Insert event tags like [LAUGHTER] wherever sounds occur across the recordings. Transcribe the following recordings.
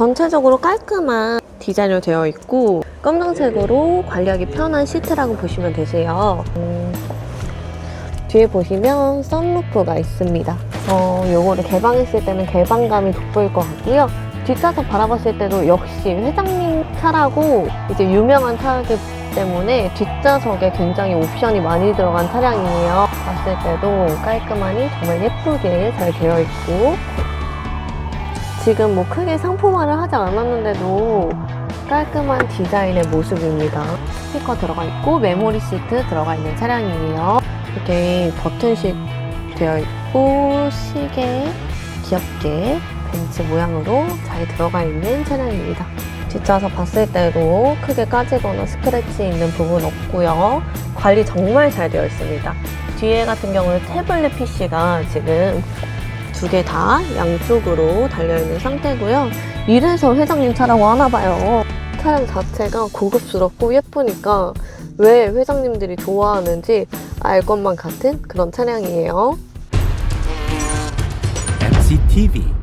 전체적으로 깔끔한 디자인으로 되어 있고 검정색으로 관리하기 편한 시트라고 보시면 되세요. 음, 뒤에 보시면 썬루프가 있습니다. 어, 요거를 개방했을 때는 개방감이 돋보일 것 같고요. 뒷좌석 바라봤을 때도 역시 회장님 차라고 이제 유명한 차이기 때문에 뒷좌석에 굉장히 옵션이 많이 들어간 차량이에요. 봤을 때도 깔끔하니 정말 예쁘게 잘 되어 있고 지금 뭐 크게 상품화를 하지 않았는데도 깔끔한 디자인의 모습입니다. 스피커 들어가 있고 메모리 시트 들어가 있는 차량이에요. 이렇게 버튼식 되어 있고 시계 귀엽게 벤츠 모양으로 잘 들어가 있는 차량입니다. 뒷좌석 봤을 때도 크게 까지거나 스크래치 있는 부분 없고요. 관리 정말 잘 되어 있습니다. 뒤에 같은 경우는 태블릿 PC가 지금 두 개 다 양쪽으로 달려있는 상태고요. 이래서 회장님 차라고 하나 봐요. 차량 자체가 고급스럽고 예쁘니까 왜 회장님들이 좋아하는지 알 것만 같은 그런 차량이에요. MCTV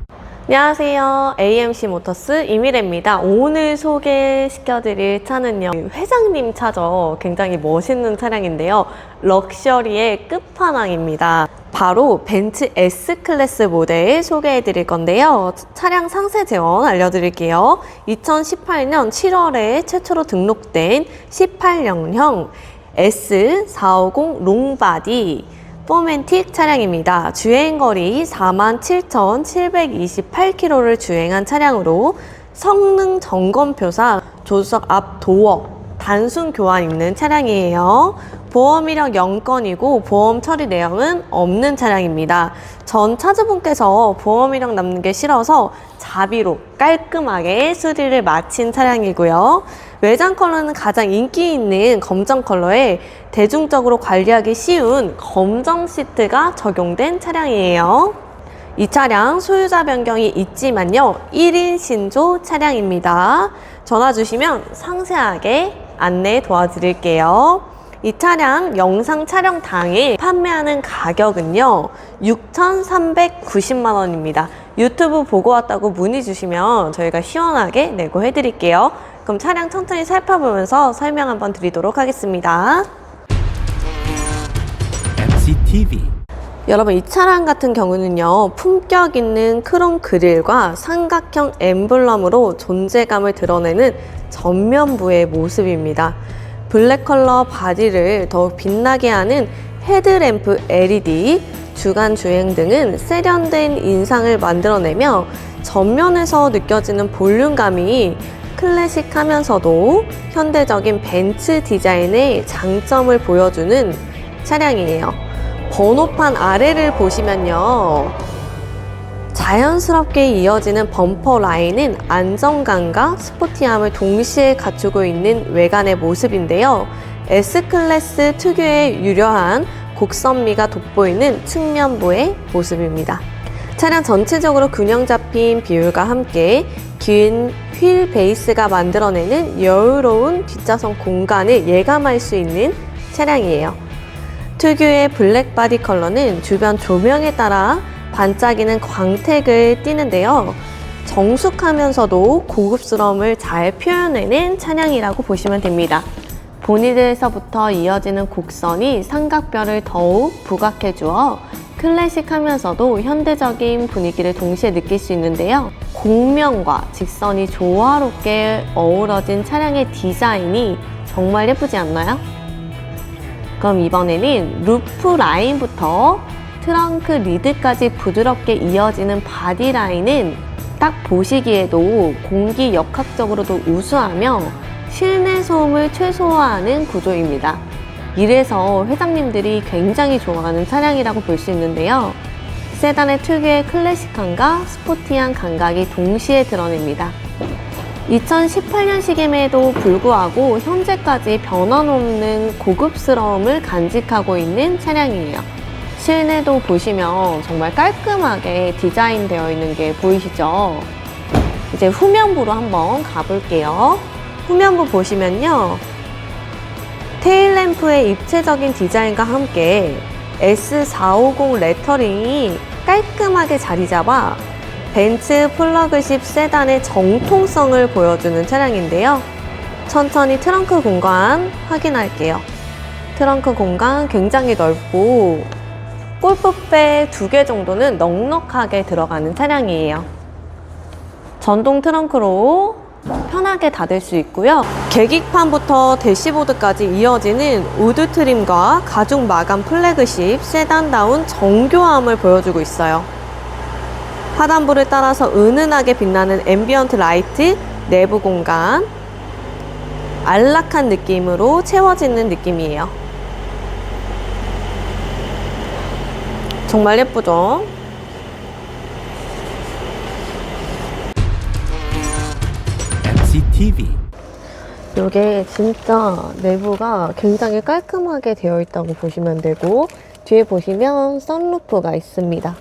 안녕하세요. AMC 모터스 이미래입니다. 오늘 소개시켜드릴 차는요. 회장님 차죠. 굉장히 멋있는 차량인데요. 럭셔리의 끝판왕입니다. 바로 벤츠 S클래스 모델 소개해 드릴 건데요. 차량 상세 재원 알려드릴게요. 2018년 7월에 최초로 등록된 18년형 S450 롱바디 포맨틱 차량입니다. 주행거리 47,728km를 주행한 차량으로 성능 점검표상 조수석 앞 도어 단순 교환 있는 차량이에요. 보험 이력 0건이고 보험 처리 내역은 없는 차량입니다. 전 차주분께서 보험 이력 남는 게 싫어서 자비로 깔끔하게 수리를 마친 차량이고요. 외장 컬러는 가장 인기 있는 검정 컬러에 대중적으로 관리하기 쉬운 검정 시트가 적용된 차량이에요. 이 차량 소유자 변경이 있지만요. 1인 신조 차량입니다. 전화 주시면 상세하게 안내 도와드릴게요. 이 차량 영상 촬영 당일 판매하는 가격은요. 6,390만 원입니다. 유튜브 보고 왔다고 문의 주시면 저희가 시원하게 내고 해드릴게요. 그럼 차량 천천히 살펴보면서 설명 한번 드리도록 하겠습니다. MCTV 여러분 이 차량 같은 경우는요 품격 있는 크롬 그릴과 삼각형 엠블럼으로 존재감을 드러내는 전면부의 모습입니다 블랙 컬러 바디를 더욱 빛나게 하는 헤드램프 LED 주간 주행 등은 세련된 인상을 만들어내며 전면에서 느껴지는 볼륨감이 클래식하면서도 현대적인 벤츠 디자인의 장점을 보여주는 차량이에요. 번호판 아래를 보시면요. 자연스럽게 이어지는 범퍼 라인은 안정감과 스포티함을 동시에 갖추고 있는 외관의 모습인데요. S클래스 특유의 유려한 곡선미가 돋보이는 측면부의 모습입니다. 차량 전체적으로 균형 잡힌 비율과 함께 긴휠 베이스가 만들어내는 여유로운 뒷좌석 공간을 예감할 수 있는 차량이에요. 특유의 블랙 바디 컬러는 주변 조명에 따라 반짝이는 광택을 띠는데요. 정숙하면서도 고급스러움을 잘 표현해낸 차량이라고 보시면 됩니다. 보니드에서부터 이어지는 곡선이 삼각뼈를 더욱 부각해 주어 클래식하면서도 현대적인 분위기를 동시에 느낄 수 있는데요. 곡면과 직선이 조화롭게 어우러진 차량의 디자인이 정말 예쁘지 않나요? 그럼 이번에는 루프 라인부터 트렁크 리드까지 부드럽게 이어지는 바디 라인은 딱 보시기에도 공기 역학적으로도 우수하며 실내 소음을 최소화하는 구조입니다. 이래서 회장님들이 굉장히 좋아하는 차량이라고 볼 수 있는데요. 세단의 특유의 클래식함과 스포티한 감각이 동시에 드러냅니다. 2018년식임에도 불구하고 현재까지 변함없는 고급스러움을 간직하고 있는 차량이에요. 실내도 보시면 정말 깔끔하게 디자인되어 있는 게 보이시죠? 이제 후면부로 한번 가볼게요. 후면부 보시면요. 테일램프의 입체적인 디자인과 함께 S450 레터링이 깔끔하게 자리 잡아 벤츠 플러그십 세단의 정통성을 보여주는 차량인데요. 천천히 트렁크 공간 확인할게요. 트렁크 공간 굉장히 넓고 골프백 두 개 정도는 넉넉하게 들어가는 차량이에요. 전동 트렁크로 편하게 닫을 수 있고요. 계기판부터 대시보드까지 이어지는 우드 트림과 가죽 마감 플래그십 세단다운 정교함을 보여주고 있어요. 하단부를 따라서 은은하게 빛나는 앰비언트 라이트, 내부 공간, 안락한 느낌으로 채워지는 느낌이에요. 정말 예쁘죠? MCTV, 이게 진짜 내부가 굉장히 깔끔하게 되어 있다고 보시면 되고 뒤에 보시면 썬루프가 있습니다.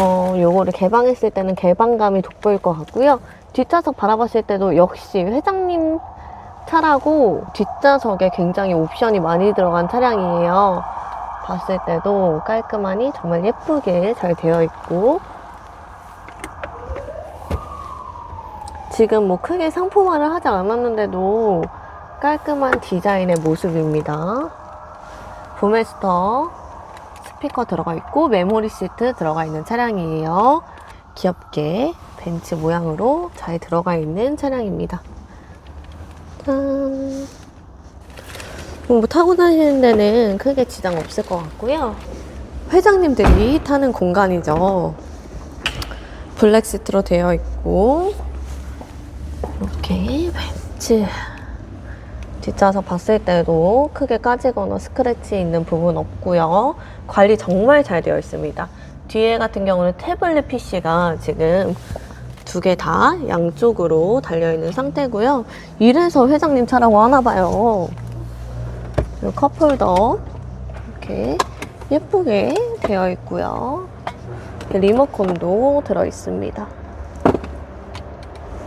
어, 요거를 개방했을 때는 개방감이 돋보일 것 같고요. 뒷좌석 바라봤을 때도 역시 회장님 차라고 뒷좌석에 굉장히 옵션이 많이 들어간 차량이에요. 봤을 때도 깔끔하니 정말 예쁘게 잘 되어 있고 지금 뭐 크게 상품화를 하지 않았는데도 깔끔한 디자인의 모습입니다. 부메스터 스피커 들어가 있고 메모리 시트 들어가 있는 차량이에요. 귀엽게 벤츠 모양으로 잘 들어가 있는 차량입니다. 짠. 뭐 타고 다니는 데는 크게 지장 없을 것 같고요. 회장님들이 타는 공간이죠. 블랙 시트로 되어 있고 이렇게 벤츠 뒷좌석 봤을 때도 크게 까지거나 스크래치 있는 부분 없고요. 관리 정말 잘 되어 있습니다. 뒤에 같은 경우는 태블릿 PC가 지금 두 개 다 양쪽으로 달려있는 상태고요. 이래서 회장님 차라고 하나 봐요. 컵홀더 이렇게 예쁘게 되어 있고요. 리모컨도 들어 있습니다.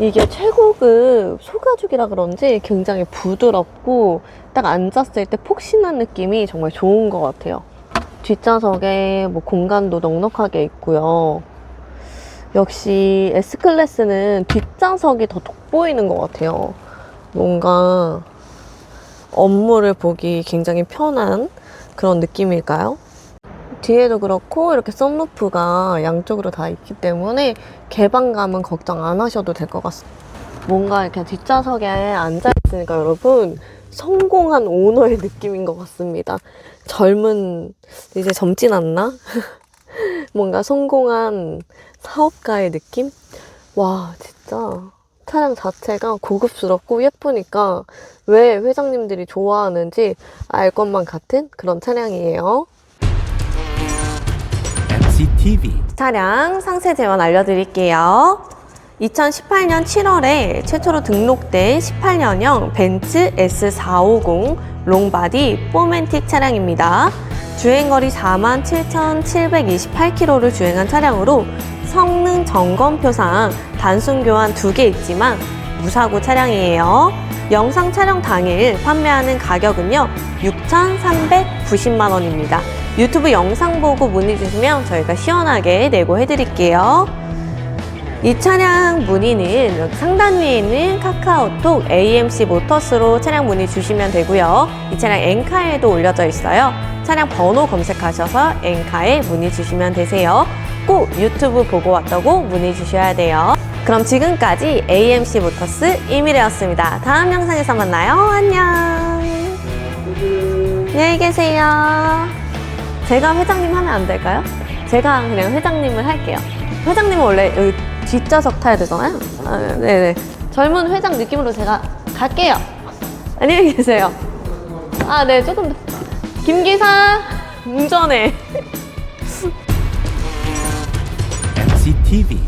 이게 최고급 소가죽이라 그런지 굉장히 부드럽고 딱 앉았을 때 폭신한 느낌이 정말 좋은 것 같아요. 뒷좌석에 뭐 공간도 넉넉하게 있고요. 역시 S클래스는 뒷좌석이 더 돋보이는 것 같아요. 뭔가 업무를 보기 굉장히 편한 그런 느낌일까요? 뒤에도 그렇고 이렇게 썬루프가 양쪽으로 다 있기 때문에 개방감은 걱정 안 하셔도 될 것 같습니다. 뭔가 이렇게 뒷좌석에 앉아 있으니까 여러분 성공한 오너의 느낌인 것 같습니다. 젊은 이제 젊진 않나? [LAUGHS] 뭔가 성공한 사업가의 느낌? 와 진짜 차량 자체가 고급스럽고 예쁘니까 왜 회장님들이 좋아하는지 알 것만 같은 그런 차량이에요. MCTV, 차량 상세 제원 알려드릴게요. 2018년 7월에 최초로 등록된 18년형 벤츠 S450 롱바디 포맨틱 차량입니다. 주행거리 47,728km를 주행한 차량으로 성능 점검표상 단순 교환 2개 있지만 무사고 차량이에요. 영상 촬영 당일 판매하는 가격은요, 6,390만 원입니다. 유튜브 영상 보고 문의 주시면 저희가 시원하게 내고 해드릴게요. 이 차량 문의는 여기 상단 위에 있는 카카오톡 AMC 모터스로 차량 문의 주시면 되고요. 이 차량 엔카에도 올려져 있어요. 차량 번호 검색하셔서 엔카에 문의 주시면 되세요. 꼭 유튜브 보고 왔다고 문의 주셔야 돼요. 그럼 지금까지 AMC 모터스 이미래였습니다. 다음 영상에서 만나요. 안녕. 안녕히 계세요. 제가 회장님 하면 안 될까요? 제가 그냥 회장님을 할게요. 회장님은 원래 여기 뒷좌석 타야 되잖아요. 아, 네네. 젊은 회장 느낌으로 제가 갈게요. 안녕히 계세요. 아, 네, 조금 더. 김기사, 운전해. MCTV,